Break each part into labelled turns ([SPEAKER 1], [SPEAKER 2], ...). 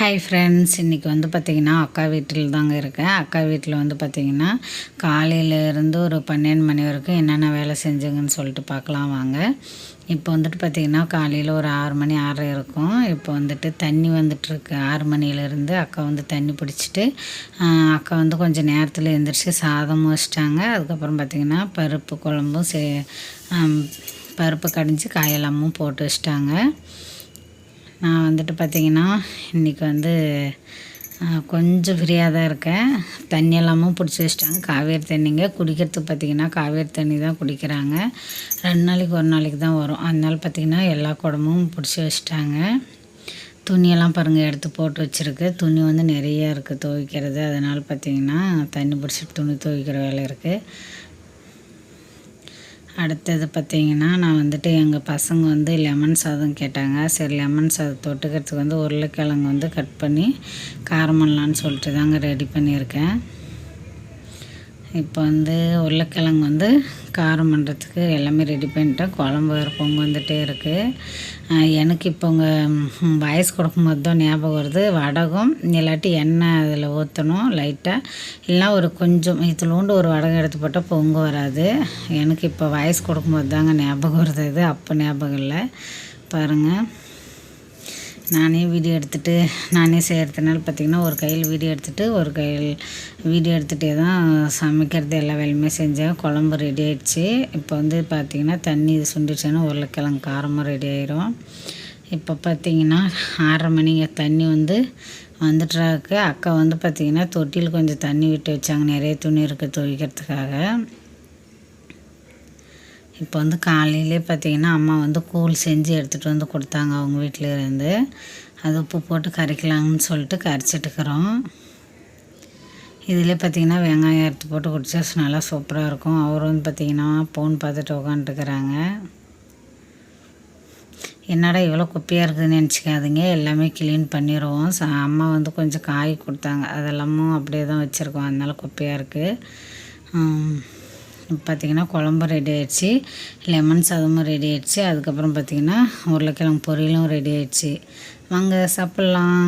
[SPEAKER 1] Hi friends இன்றைக்கி வந்து பார்த்திங்கன்னா அக்கா வீட்டில் தாங்க இருக்கேன். அக்கா வீட்டில் வந்து பார்த்திங்கன்னா காலையிலேருந்து ஒரு பன்னெண்டு மணி வரைக்கும் என்னென்ன வேலை செஞ்சுங்கன்னு சொல்லிட்டு பார்க்கலாம் வாங்க. இப்போ வந்துட்டு பார்த்திங்கன்னா காலையில் ஒரு ஆறு மணி ஆறு இருக்கும். இப்போ வந்துட்டு தண்ணி வந்துட்டுருக்கு. ஆறு மணிலேருந்து அக்கா வந்து தண்ணி பிடிச்சிட்டு அக்கா வந்து கொஞ்சம் நேரத்தில் எழுந்திரிச்சு சாதம் வச்சிட்டாங்க அதுக்கப்புறம் பார்த்திங்கன்னா பருப்பு குழம்பும் சே பருப்பு கடைஞ்சி காயெல்லாமும் போட்டு வச்சிட்டாங்க. நான் வந்துட்டு பார்த்திங்கன்னா இன்றைக்கி வந்து கொஞ்சம் ஃப்ரீயாக தான் இருக்கேன். தண்ணி எல்லாமும் பிடிச்சி வச்சிட்டாங்க. காவேரி தண்ணிங்க. குடிக்கிறதுக்கு பார்த்திங்கன்னா காவேரி தண்ணி தான் குடிக்கிறாங்க. ரெண்டு நாளைக்கு ஒரு நாளைக்கு தான் வரும். அதனால பார்த்திங்கன்னா எல்லா குடமும் பிடிச்சி வச்சிட்டாங்க. துணியெல்லாம் பாருங்கள் எடுத்து போட்டு வச்சுருக்கு. துணி வந்து நிறைய இருக்குது துவைக்கிறது. அதனால் பார்த்திங்கன்னா தண்ணி பிடிச்சிட்டு துணி துவைக்கிற வேலை இருக்குது அடுத்தது பார்த்திங்கன்னா நான் வந்துட்டு எங்கள் பசங்க வந்து லெமன் சாதம் கேட்டாங்க. சரி லெமன் சாதம் தொட்டுக்கிறதுக்கு வந்து உருளைக்கிழங்கு வந்து கட் பண்ணி காரம் பண்ணலான்னு சொல்லிட்டு தாங்க ரெடி பண்ணியிருக்கேன். இப்போ வந்து உருளைக்கிழங்கு வந்து காரம் பண்ணுறதுக்கு எல்லாமே ரெடி பண்ணிட்டேன். குழம்பு வேறு பொங்க வந்துகிட்டே இருக்குது எனக்கு இப்போ உங்கள் வயசு கொடுக்கும்போது தான் ஞாபகம் வருது. வடகம் இல்லாட்டி எண்ணெய் அதில் ஊற்றணும் லைட்டாக இல்லைனா ஒரு கொஞ்சம் இதிலோண்டு ஒரு வடகம் எடுத்து போட்டால் பொங்க வராது. எனக்கு இப்போ வயசு கொடுக்கும்போது தாங்க ஞாபகம் வருது. இது அப்போ ஞாபகம் இல்லை. பாருங்கள் நானே வீடியோ எடுத்துகிட்டு நானே செய்கிறதுனால பார்த்திங்கன்னா ஒரு கையில் வீடியோ எடுத்துகிட்டு ஒரு கையில் வீடியோ எடுத்துகிட்டே தான் சமைக்கிறது எல்லா வேலையுமே செஞ்சேன். குழம்பு ரெடி ஆகிடுச்சு இப்போ வந்து பார்த்திங்கன்னா தண்ணி இது சுண்டிடுச்சுன்னா உருளைக்கிழங்கு காரமாக ரெடி ஆயிரும். இப்போ பார்த்திங்கன்னா ஆறரை மணிங்க தண்ணி வந்து வந்துட்டுறாக்கு அக்கா வந்து பார்த்திங்கன்னா தொட்டியில் கொஞ்சம் தண்ணி விட்டு வச்சாங்க. நிறைய துணி இருக்குது துவைக்கிறதுக்காக. இப்போ வந்து காலையிலே பார்த்திங்கன்னா அம்மா வந்து கூழ் செஞ்சு எடுத்துகிட்டு வந்து கொடுத்தாங்க அவங்க வீட்டிலேருந்து அது உப்பு போட்டு கரைக்கலாங்கன்னு சொல்லிட்டு கரைச்சிட்டுக்கிறோம். இதில் பார்த்திங்கன்னா வெங்காயம் எடுத்து போட்டு குடிச்சா நல்லா சூப்பராக இருக்கும். அவர் வந்து பார்த்திங்கன்னா ஃபோன் பார்த்துட்டு உக்காந்துட்டுக்கிறாங்க. என்னடா இவ்வளோ குப்பையாக இருக்குதுன்னு நினச்சிக்காதீங்க. எல்லாமே க்ளீன் பண்ணிடுவோம் ச அம்மா வந்து கொஞ்சம் காய் கொடுத்தாங்க. அதெல்லாமும் அப்படியே தான் வச்சுருக்கோம். அதனால குப்பையாக இருக்குது பார்த்திங்கன்னா குழம்பு ரெடி ஆகிடுச்சு லெமன் சாதமும் ரெடி ஆகிடுச்சு அதுக்கப்புறம் பார்த்திங்கன்னா உருளைக்கிழங்கு பொரியலும் ரெடி ஆகிடுச்சு வாங்க சாப்பிட்லாம்.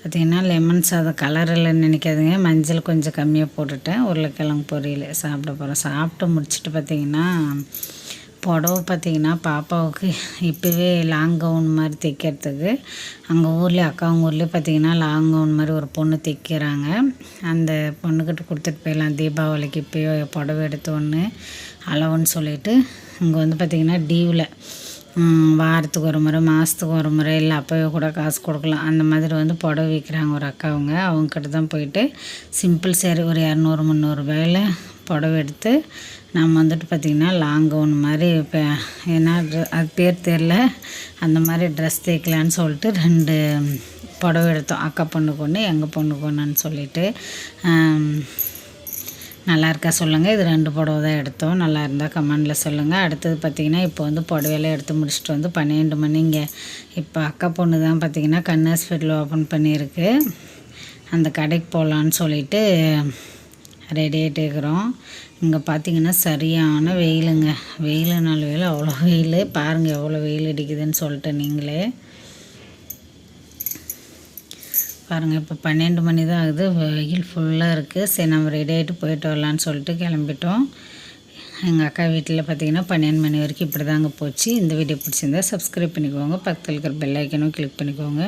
[SPEAKER 1] பார்த்திங்கன்னா லெமன் சாதம் கலர் இல்லைன்னு நினைக்காதுங்க. மஞ்சள் கொஞ்சம் கம்மியாக போட்டுட்டேன். உருளைக்கிழங்கு பொரியல் சாப்பிட போகிறேன் சாப்பிட்டு முடிச்சுட்டு பார்த்திங்கன்னா புடவை பார்த்திங்கன்னா பாப்பாவுக்கு இப்போவே லாங் கவுன் மாதிரி தைக்கிறதுக்கு. அங்கே ஊரில் அக்காவங்க ஊர்லேயே பார்த்திங்கன்னா லாங் கவுன் மாதிரி ஒரு பொண்ணு தைக்கிறாங்க. அந்த பொண்ணுக்கிட்ட கொடுத்துட்டு போயிடலாம். தீபாவளிக்கு இப்போயோ புடவை எடுத்து ஒன்று அளவுன்னு சொல்லிவிட்டு இங்கே வந்து பார்த்திங்கன்னா டீவில் வாரத்துக்கு ஒரு முறை மாதத்துக்கு ஒரு முறை இல்லை அப்போவே கூட காசு கொடுக்கலாம். அந்த மாதிரி வந்து புடவை விற்கிறாங்க ஒரு அக்காவுங்க. அவங்கக்கிட்ட தான் போயிட்டு சிம்பிள் சேரீ ஒரு இரநூறு முந்நூறுபாயில் புடவை எடுத்து நம்ம வந்துட்டு பார்த்திங்கன்னா லாங் கவுன் மாதிரி இப்போ ஏன்னா அது பேர் தெரில அந்த மாதிரி ட்ரெஸ் தைக்கலான்னு சொல்லிட்டு ரெண்டு புடவை எடுத்தோம். அக்கா பொண்ணுக்கு ஒன்று எங்கள் பொண்ணுக்கு ஒன்றுன்னு சொல்லிட்டு. நல்லா இருக்கா சொல்லுங்கள் இது ரெண்டு புடவை தான் எடுத்தோம். நல்லா இருந்தால் கமெண்டில் சொல்லுங்கள் அடுத்தது பார்த்திங்கன்னா இப்போ வந்து புடவையெல்லாம் எடுத்து முடிச்சுட்டு வந்து பன்னெண்டு மணிங்க இப்போ அக்கா பொண்ணு தான் பார்த்திங்கன்னா கண் ஹாஸ்பிட்டல் ஓப்பன் பண்ணியிருக்கு. அந்த கடைக்கு போகலான்னு சொல்லிவிட்டு ரெடி ஆகிட்டே இருக்கிறோம். இங்கே பார்த்தீங்கன்னா சரியான வெயிலுங்க. வெயில் நாள் வெயில் அவ்வளோ வெயில். பாருங்கள் எவ்வளோ வெயில் அடிக்குதுன்னு சொல்லிட்டு நீங்களே. பாருங்கள் இப்போ பன்னெண்டு மணி தான் ஆகுது. வெயில் ஃபுல்லாக இருக்குது சரி நம்ம ரெடி ஆகிட்டு போயிட்டு வரலான்னு சொல்லிட்டு கிளம்பிட்டோம். எங்கள் அக்கா வீட்டில் பார்த்தீங்கன்னா பன்னெண்டு மணி வரைக்கும் இப்படி தாங்க போச்சு. இந்த வீடியோ பிடிச்சிருந்தா சப்ஸ்கிரைப் பண்ணிக்கோங்க. பக்கத்தில் இருக்கிற பெல் ஐக்கனும் கிளிக் பண்ணிக்கோங்க.